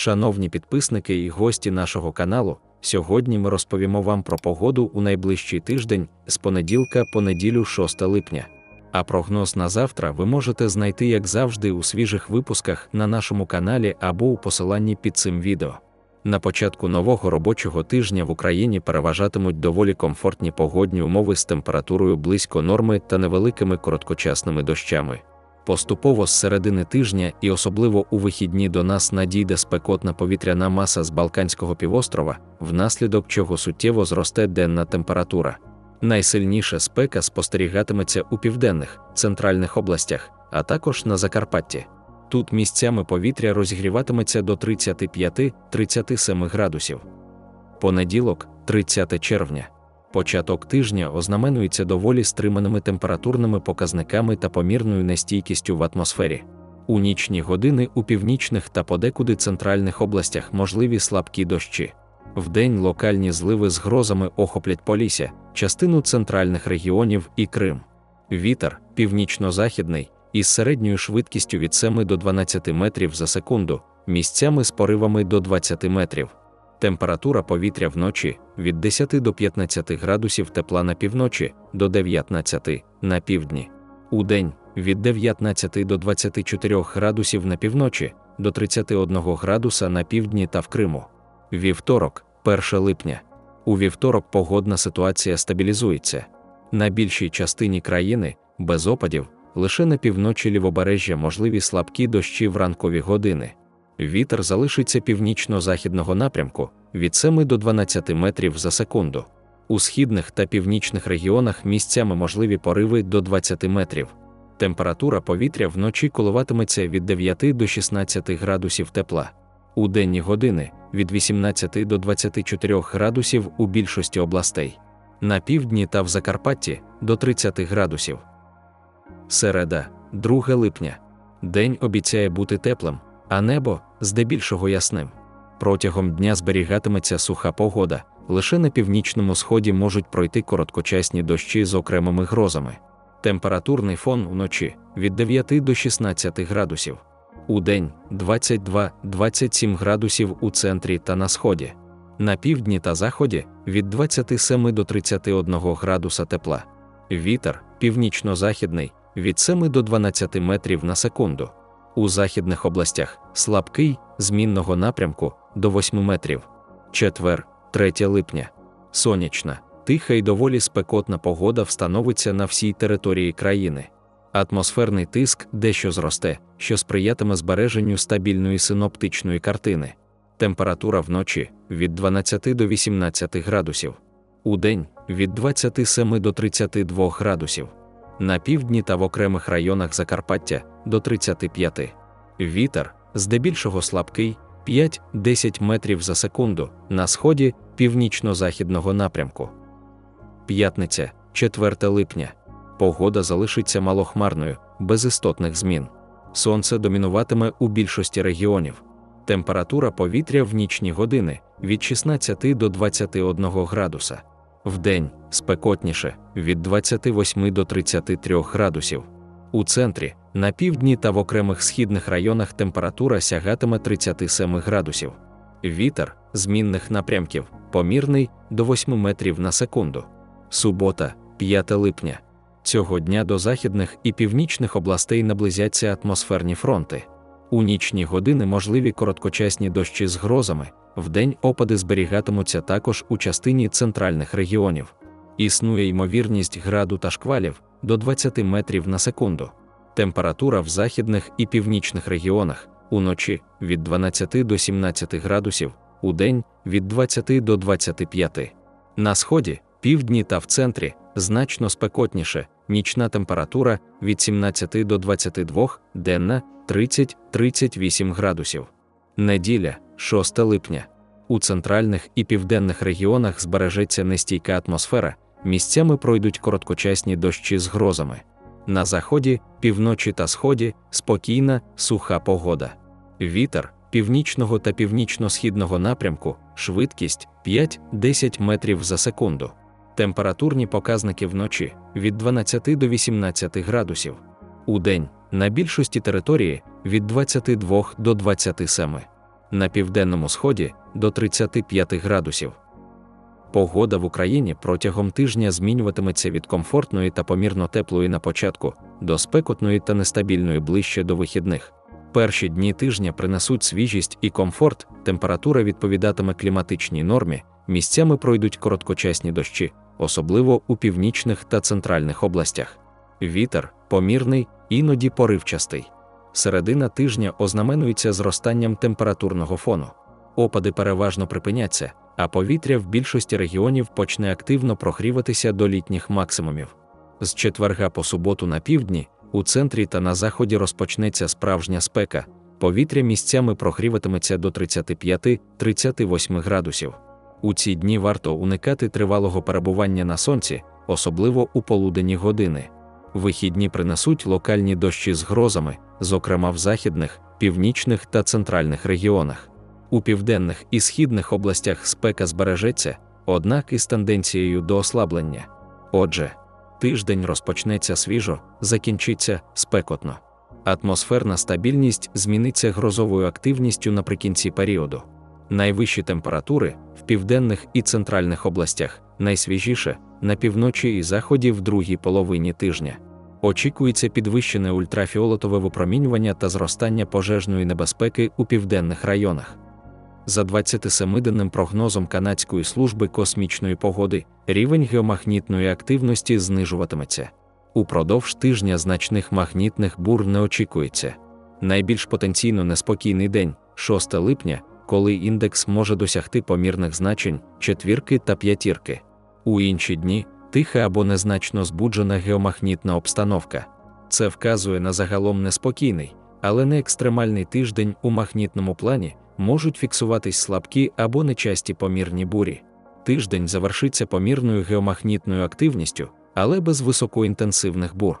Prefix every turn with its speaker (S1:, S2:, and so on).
S1: Шановні підписники і гості нашого каналу, сьогодні ми розповімо вам про погоду у найближчий тиждень з понеділка по неділю 6 липня. А прогноз на завтра ви можете знайти, як завжди, у свіжих випусках на нашому каналі або у посиланні під цим відео. На початку нового робочого тижня в Україні переважатимуть доволі комфортні погодні умови з температурою близько норми та невеликими короткочасними дощами. Поступово з середини тижня і особливо у вихідні до нас надійде спекотна повітряна маса з Балканського півострова, внаслідок чого суттєво зросте денна температура. Найсильніша спека спостерігатиметься у південних, центральних областях, а також на Закарпатті. Тут місцями повітря розігріватиметься до 35-37 градусів. Понеділок, 30 червня. Початок тижня ознаменується доволі стриманими температурними показниками та помірною нестійкістю в атмосфері. У нічні години у північних та подекуди центральних областях можливі слабкі дощі. Вдень локальні зливи з грозами охоплять Полісся, частину центральних регіонів і Крим. Вітер північно-західний із середньою швидкістю від 7 до 12 метрів за секунду, місцями з поривами до 20 метрів. Температура повітря вночі від 10 до 15 градусів тепла на півночі до 19 на півдні. Удень від 19 до 24 градусів на півночі до 31 градуса на півдні та в Криму. Вівторок, 1 липня. У вівторок погодна ситуація стабілізується. На більшій частині країни без опадів, лише на півночі лівобережжя можливі слабкі дощі в ранкові години. Вітер залишиться північно-західного напрямку від 7 до 12 метрів за секунду. У східних та північних регіонах місцями можливі пориви до 20 метрів. Температура повітря вночі коливатиметься від 9 до 16 градусів тепла. У денні години від 18 до 24 градусів у більшості областей. На півдні та в Закарпатті до 30 градусів. Середа, 2 липня. День обіцяє бути теплим, а небо здебільшого ясним. Протягом дня зберігатиметься суха погода, лише на північному сході можуть пройти короткочасні дощі з окремими грозами. Температурний фон вночі від 9 до 16 градусів. У день 22-27 градусів у центрі та на сході. На півдні та заході від 27 до 31 градуса тепла. Вітер північно-західний від 7 до 12 метрів на секунду. У західних областях слабкий змінного напрямку до 8 метрів. Четвер, 3 липня. Сонячна, тиха і доволі спекотна погода встановиться на всій території країни. Атмосферний тиск дещо зросте, що сприятиме збереженню стабільної синоптичної картини. Температура вночі від 12 до 18 градусів. Удень від 27 до 32 градусів. На півдні та в окремих районах Закарпаття до 35. Вітер здебільшого слабкий 5-10 метрів за секунду на сході північно-західного напрямку. П'ятниця, 4 липня. Погода залишиться малохмарною, без істотних змін. Сонце домінуватиме у більшості регіонів. Температура повітря в нічні години від 16 до 21 градуса. Вдень спекотніше від 28 до 33 градусів. У центрі, на півдні та в окремих східних районах температура сягатиме 37 градусів. Вітер змінних напрямків помірний до 8 метрів на секунду. Субота, 5 липня. Цього дня до західних і північних областей наблизяться атмосферні фронти. У нічні години можливі короткочасні дощі з грозами, вдень опади зберігатимуться також у частині центральних регіонів. Існує ймовірність граду та шквалів до 20 метрів на секунду. Температура в західних і північних регіонах уночі від 12 до 17 градусів, у день від 20 до 25. На сході, півдні та в центрі значно спекотніше, нічна температура від 17 до 22, денна 30-38 градусів. Неділя, 6 липня. У центральних і південних регіонах збережеться нестійка атмосфера, місцями пройдуть короткочасні дощі з грозами. На заході, півночі та сході спокійна, суха погода. Вітер північного та північно-східного напрямку, швидкість 5-10 метрів за секунду. Температурні показники вночі від 12 до 18 градусів. У день на більшості території від 22 до 27. На південному сході до 35 градусів. Погода в Україні протягом тижня змінюватиметься від комфортної та помірно теплої на початку до спекотної та нестабільної ближче до вихідних. Перші дні тижня принесуть свіжість і комфорт, температура відповідатиме кліматичній нормі, місцями пройдуть короткочасні дощі, особливо у північних та центральних областях. Вітер помірний, іноді поривчастий. Середина тижня ознаменується зростанням температурного фону. Опади переважно припиняться, а повітря в більшості регіонів почне активно прогріватися до літніх максимумів. З четверга по суботу на півдні, у центрі та на заході розпочнеться справжня спека, повітря місцями прогріватиметься до 35-38 градусів. У ці дні варто уникати тривалого перебування на сонці, особливо у полуденні години. Вихідні принесуть локальні дощі з грозами, зокрема в західних, північних та центральних регіонах. У південних і східних областях спека збережеться, однак із тенденцією до ослаблення. Отже, тиждень розпочнеться свіжо, закінчиться спекотно. Атмосферна стабільність зміниться грозовою активністю наприкінці періоду. Найвищі температури в південних і центральних областях, найсвіжіше на півночі і заході в другій половині тижня. Очікується підвищене ультрафіолетове випромінювання та зростання пожежної небезпеки у південних районах. За 27-денним прогнозом Канадської служби космічної погоди рівень геомагнітної активності знижуватиметься. Упродовж тижня значних магнітних бур не очікується. Найбільш потенційно неспокійний день 6 липня, коли індекс може досягти помірних значень четвірки та п'ятірки. У інші дні тиха або незначно збуджена геомагнітна обстановка. Це вказує на загалом неспокійний, але не екстремальний тиждень у магнітному плані можуть фіксуватись слабкі або нечасті помірні бурі. Тиждень завершиться помірною геомагнітною активністю, але без високоінтенсивних бур.